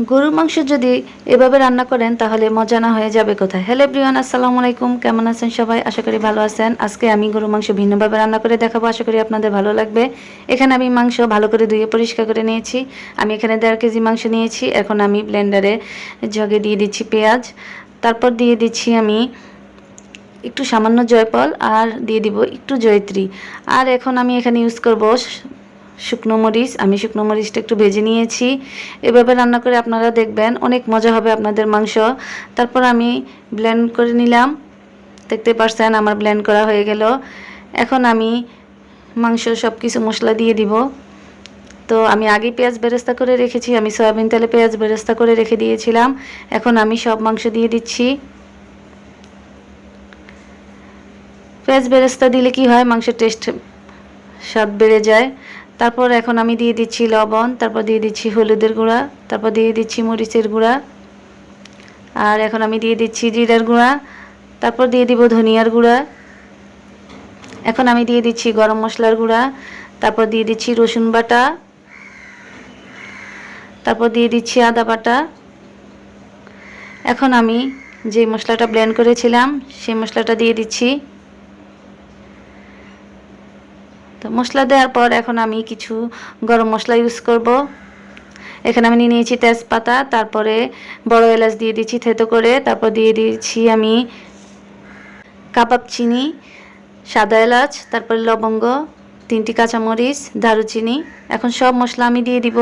গরুর মাংস যদি এভাবে রান্না করেন, তাহলে মজা না হয়ে যাবে কোথায়? হ্যালো এভরিওয়ান আসসালামু আলাইকুম। কেমন আছেন সবাই? আশা করি ভালো আছেন। আজকে আমি গরুর মাংস ভিন্নভাবে রান্না করে দেখাবো। আশা করি আপনাদের ভালো লাগবে। এখানে আমি মাংস ভালো করে ধুয়ে পরিষ্কার করে নিয়েছি। আমি এখানে দেড় কেজি মাংস নিয়েছি। এখন আমি ব্লেন্ডারে জগে দিয়ে দিচ্ছি পেঁয়াজ। তারপর দিয়ে দিচ্ছি আমি একটু সামান্য জয়ফল আর দিয়ে দিব একটু জয়ত্রী। আর এখন আমি এখানে ইউজ করব শুকনো মরিচ, আমি শুকনো মরিচটা একটু ভেজে নিয়েছি। এভাবে রান্না করে আপনারা দেখবেন অনেক মজা হবে আপনাদের মাংস। তারপর আমি ব্লেন্ড করে নিলাম। দেখতে পারছেন আমার ব্লেন্ড করা হয়ে গেল। এখন আমি মাংস সব কিছু মশলা দিয়ে দিব। তো আমি আগে পেঁয়াজ বেরেস্তা করে রেখেছি, আমি সয়াবিন তেলে পেঁয়াজ বেরেস্তা করে রেখে দিয়েছিলাম। এখন আমি সব মাংস দিয়ে দিচ্ছি। পেঁয়াজ বেরেস্তা দিলে কি হয়, মাংসের টেস্ট স্বাদ বেড়ে যায়। তারপর এখন আমি দিয়ে দিচ্ছি লবণ, তারপর দিয়ে দিচ্ছি হলুদের গুঁড়া, তারপর দিয়ে দিচ্ছি মরিচের গুঁড়া, আর এখন আমি দিয়ে দিচ্ছি জিরার গুঁড়া, তারপর দিয়ে দিব ধনিয়ার গুঁড়া, এখন আমি দিয়ে দিচ্ছি গরম মশলার গুঁড়া, তারপর দিয়ে দিচ্ছি রসুন বাটা, তারপর দিয়ে দিচ্ছি আদা বাটা। এখন আমি যে মশলাটা ব্লেন্ড করেছিলাম, সেই মশলাটা দিয়ে দিচ্ছি তো মশলা দেওয়ার পর এখন আমি কিছু গরম মশলা ইউজ করব। এখানে আমি নিয়ে নিয়েছি তেজপাতা, তারপরে বড় এলাচ দিয়ে দিচ্ছি থেতো করে, তারপর দিয়ে দিয়েছি আমি কাবাব চিনি, সাদা এলাচ, তারপরে লবঙ্গ, তিনটি কাঁচামরিচ, দারুচিনি, এখন সব মশলা আমি দিয়ে দিব।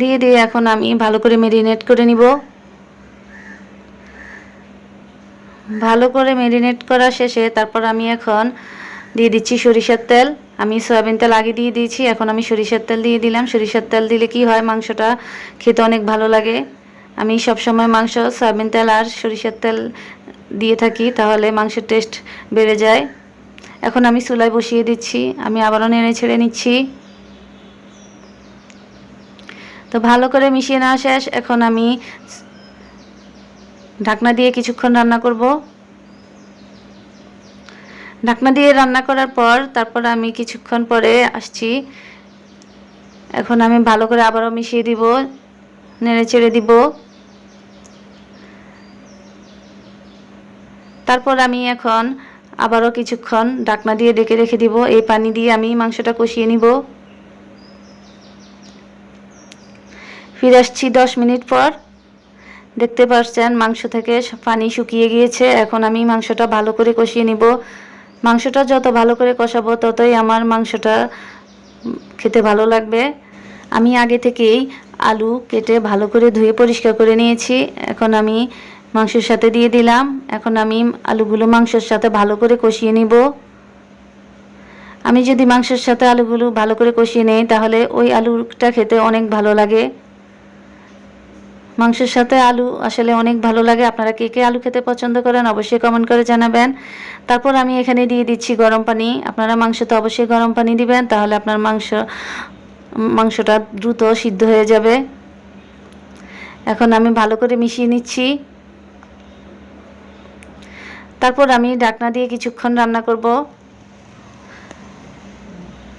দিয়ে দিয়ে এখন আমি ভালো করে মেরিনেট করে নিব। ভালো করে মেরিনেট করা শেষে তারপর আমি এখন দিয়ে দিচ্ছি সরিষার তেল। আমি সয়াবিন তেল আগে দিয়ে দিয়েছি, এখন আমি সরিষার তেল দিয়ে দিলাম। সরিষার তেল দিলে কি হয়, মাংসটা খেতে অনেক ভালো লাগে। আমি সব সময় মাংস, সয়াবিন তেল আর সরিষার তেল দিয়ে থাকি, তাহলে মাংসের টেস্ট বেড়ে যায়। এখন আমি চুলায় বসিয়ে দিচ্ছি, আমি আবারও নেড়ে ছেড়ে নিচ্ছি। তো ভালো করে মিশিয়ে নেওয়া শেষ, এখন আমি ঢাকনা দিয়ে কিছুক্ষণ রান্না করব। ঢাকনা দিয়ে রান্না করার পর তারপর আমি কিছুক্ষণ পরে আসছি। এখন আমি ভালো করে আবারও মিশিয়ে দিব, নেড়ে চেড়ে দিব। তারপর আমি এখন আবারও কিছুক্ষণ ঢাকনা দিয়ে ডেকে রেখে দিব, এই পানি দিয়ে আমি মাংসটা কষিয়ে নিব। ফিরে আসছি দশ মিনিট পর। দেখতে পাচ্ছেন মাংস থেকে পানি শুকিয়ে গিয়েছে, এখন আমি মাংসটা ভালো করে কষিয়ে নিব। মাংসটা যত ভালো করে কষাবো, ততই আমার মাংসটা খেতে ভালো লাগবে। আমি আগে থেকেই আলু কেটে ভালো করে ধুয়ে পরিষ্কার করে নিয়েছি। এখন আমি মাংসের সাথে দিয়ে দিলাম। এখন আমি আলুগুলো মাংসের সাথে ভালো করে কষিয়ে নিব। আমি যদি মাংসের সাথে আলুগুলো ভালো করে কষিয়ে নেই, তাহলে ওই আলুটা খেতে অনেক ভালো লাগে। মাংসের সাথে আলু আসলে অনেক ভালো লাগে। আপনারা কে কে আলু খেতে পছন্দ করেন অবশ্যই কমেন্ট করে জানাবেন। তারপর আমি এখানে দিয়ে দিচ্ছি গরম পানি। আপনারা মাংস তো অবশ্যই গরম পানি দিবেন, তাহলে আপনার মাংস, মাংসটা দ্রুত সিদ্ধ হয়ে যাবে। এখন আমি ভালো করে মিশিয়ে নিচ্ছি। তারপর আমি ডাকনা দিয়ে কিছুক্ষণ রান্না করব।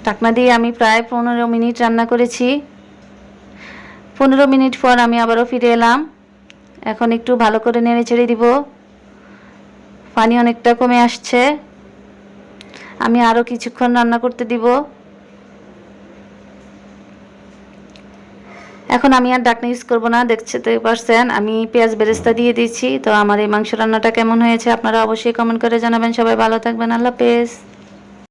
ঢাকনা দিয়ে আমি প্রায় পনেরো মিনিট রান্না করেছি। পনেরো মিনিট পর আমি আবারও ফিরে এলাম। এখন একটু ভালো করে নেড়ে ছেড়ে দিব। পানি অনেকটা কমে আসছে। আমি আরও কিছুক্ষণ রান্না করতে দিব। এখন আমি আর ডাকনা ইউজ করব না, দেখতে পারছেন? আমি পেঁয়াজ বেরেস্তা দিয়ে দিচ্ছি তো আমার এই মাংস রান্নাটা কেমন হয়েছে আপনারা অবশ্যই কমেন্ট করে জানাবেন। সবাই ভালো থাকবেন। আল্লাহ পেঁয়াজ